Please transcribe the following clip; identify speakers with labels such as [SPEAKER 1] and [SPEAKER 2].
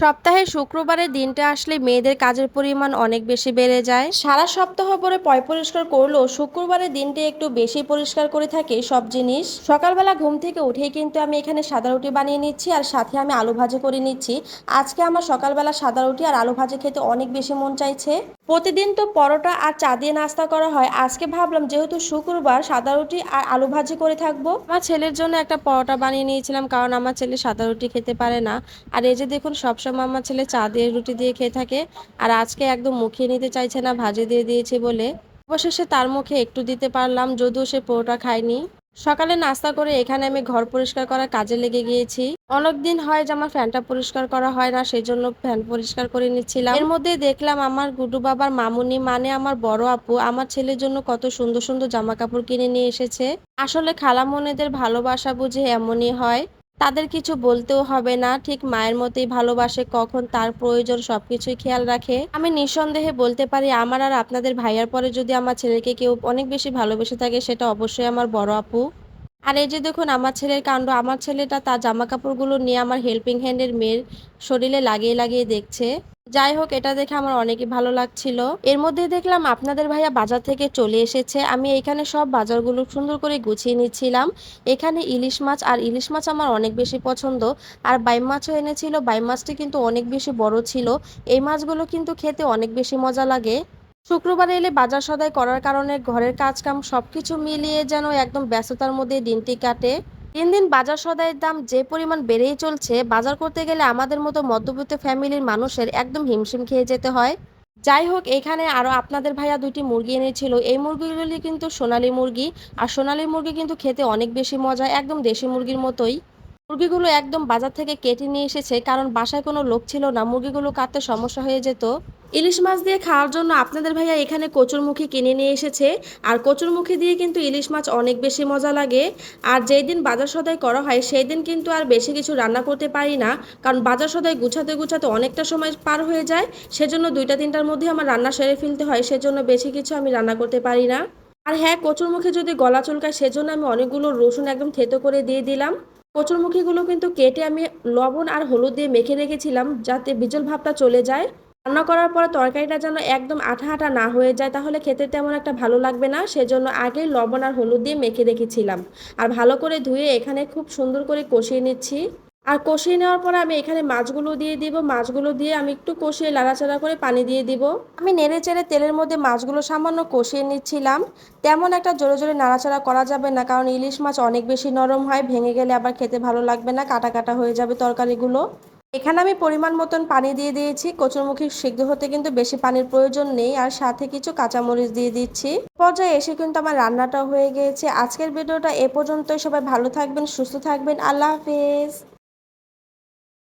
[SPEAKER 1] সপ্তাহে শুক্রবারের দিনটা আসলে মেয়েদের কাজের পরিমাণ অনেক বেশি বেড়ে যায়। সারা সপ্তাহ পরে পয় পরিষ্কার করলেও শুক্রবারের দিনটা একটু বেশি পরিষ্কার করে থাকে সব জিনিস। সকালবেলা ঘুম থেকে উঠেই কিন্তু আমি এখানে সাদা রুটি বানিয়ে নিচ্ছি আর সাথে আমি আলু ভাজি করে নিচ্ছি। আজকে আমার সকালবেলা সাদা রুটি আর আলু ভাজি খেতে অনেক বেশি মন চাইছে। প্রতিদিন তো পরোটা আর চা দিয়ে নাস্তা করা হয়। আজকে ভাবলাম যেহেতু শুক্রবার, সাদা রুটি আর আলু ভাজি করে থাকব। আমার ছেলের জন্য একটা পরোটা বানিয়ে নিয়েছিলাম, কারণ আমার ছেলে সাদা রুটি খেতে পারে না। আর এই যে দেখুন, সবসময় আমার ছেলে চা দিয়ে, রুটি দিয়ে খেয়ে থাকে। আর আজকে একদম মুখিয়ে নিতে চাইছে না, ভাজি দিয়ে দিয়েছি বলে। অবশেষে তার মুখে একটু দিতে পারলাম, যদিও সে পরোটা খায়নি। সকালে নাস্তা করে এখানে আমি ঘর পরিষ্কার করার কাজে লেগে গিয়েছি। অনেক দিন হয় যে আমার ফ্যানটা পরিষ্কার করা হয় না সেই জন্য ফ্যান পরিষ্কার করে নিচ্ছিলাম। এর মধ্যে দেখলাম আমার গুডু বাবার মামুনি মানে আমার বড় আপু, আমার ছেলের জন্য কত সুন্দর সুন্দর জামা কাপড় কিনে নিয়ে এসেছে। আসলে খালামনেদের ভালোবাসা বুঝে এমনই হয়। তাদের কিছু বলতেও হবে না। ঠিক মায়ের মতোই ভালোবাসে, কখন তার প্রয়োজন সবকিছুই খেয়াল রাখে। আমি নিঃসন্দেহে বলতে পারি, আমার আর আপনাদের ভাইয়ার পরে যদি আমার ছেলেকে কেউ অনেক বেশি ভালোবেসে থাকে, সেটা অবশ্যই আমার বড় আপু। আর এই যে দেখুন, আমার ছেলের কাণ্ড, আমার ছেলেটা তার জামা কাপড়গুলো নিয়ে আমার হেল্পিং হ্যান্ডের মেয়ের শরীরে লাগিয়ে লাগিয়ে দেখছে। যাই হোক, এটা দেখে আমার অনেকই ভালো লাগছিল। এর মধ্যে দেখলাম আপনাদের ভাইয়া বাজার থেকে চলে এসেছে। আমি এখানে সব বাজারগুলো সুন্দর করে গুছিয়ে নিচ্ছিলাম। এখানে ইলিশ মাছ, আর ইলিশ মাছ আমার অনেক বেশি পছন্দ। আর বাইম মাছও এনেছিল। বাইম মাছটি কিন্তু অনেক বেশি বড় ছিল। এই মাছগুলো কিন্তু খেতে অনেক বেশি মজা লাগে। শুক্রবার এলে বাজার সদাই করার কারণে ঘরের কাজকাম সবকিছু মিলিয়ে যেন একদম ব্যস্ততার মধ্যে দিনটি কাটে। দিন দিন বাজার সদাইয়ের দাম যে পরিমাণ বেড়েই চলছে, বাজার করতে গেলে আমাদের মতো মধ্যবিত্ত ফ্যামিলির মানুষের একদম হিমশিম খেয়ে যেতে হয়। যাই হোক, এখানে আরও আপনাদের ভাইয়া দুইটি মুরগি এনেছিল। এই মুরগিগুলি কিন্তু সোনালি মুরগি, আর সোনালি মুরগি কিন্তু খেতে অনেক বেশি মজা, একদম দেশি মুরগির মতোই। মুরগিগুলো একদম বাজার থেকে কেটে নিয়ে এসেছে, কারণ বাসায় কোনো লোক ছিল না, মুরগিগুলো কাটতে সমস্যা হয়ে যেত। ইলিশ মাছ দিয়ে খাওয়ার জন্য আপনাদের ভাইয়া এখানে কচুরমুখী কিনে নিয়ে এসেছে, আর কচুরমুখী দিয়ে কিন্তু ইলিশ মাছ অনেক বেশি মজা লাগে। আর যেই দিন বাজার সদাই করা হয়, সেই দিন কিন্তু আর বেশি কিছু রান্না করতে পারি না, কারণ বাজার সদাই গুছাতে গুছাতে অনেকটা সময় পার হয়ে যায়। সেজন্য দুইটা তিনটার মধ্যে আমার রান্না সেরে ফেলতে হয়, সেজন্য বেশি কিছু আমি রান্না করতে পারি না। আর হ্যাঁ কচুরমুখী যদি গলা চুলকায়, সেজন্য আমি অনেকগুলো রসুন একদম থেতো করে দিয়ে দিলাম। কচুরমুখীগুলো কিন্তু কেটে আমি লবণ আর হলুদ দিয়ে মেখে রেখেছিলাম যাতে বিজল ভাবটা চলে যায়। রান্না করার পরে তরকারিটা যেন একদম আঠা আঠা না হয়ে যায়, তাহলে খেতে তেমন একটা ভালো লাগবে না। সেজন্য আগে লবণ আর হলুদ দিয়ে মেখে রেখেছিলাম। আর ভালো করে ধুয়ে এখানে খুব সুন্দর করে কষিয়ে নিচ্ছি। আর কষিয়ে নেওয়ার পরে আমি এখানে মাছগুলো দিয়ে দিব। মাছগুলো দিয়ে আমি একটু কষিয়ে লাড়াচাড়া করে পানি দিয়ে দিব। আমি নেড়ে চেড়ে তেলের মধ্যে মাছগুলো সামান্য কষিয়ে নিচ্ছিলাম। তেমন একটা জোরে জোরে নাড়াচাড়া করা যাবে না, কারণ ইলিশ মাছ অনেক বেশি নরম হয়, ভেঙে গেলে আবার খেতে ভালো লাগবে না, কাটা কাটা হয়ে যাবে তরকারিগুলো। এখানে আমি পরিমাণ মতন পানি দিয়ে দিয়েছি। কচুরমুখী সিদ্ধ হতে কিন্তু বেশি পানির প্রয়োজন নেই, আর সাথে কিছু কাঁচামরিচ দিয়ে দিচ্ছি। পর্যায়ে এসে কিন্তু আমার রান্নাটা হয়ে গিয়েছে আজকের ভিডিওটা এ পর্যন্তই। সবাই ভালো থাকবেন, সুস্থ থাকবেন। আল্লাহ হাফেজ।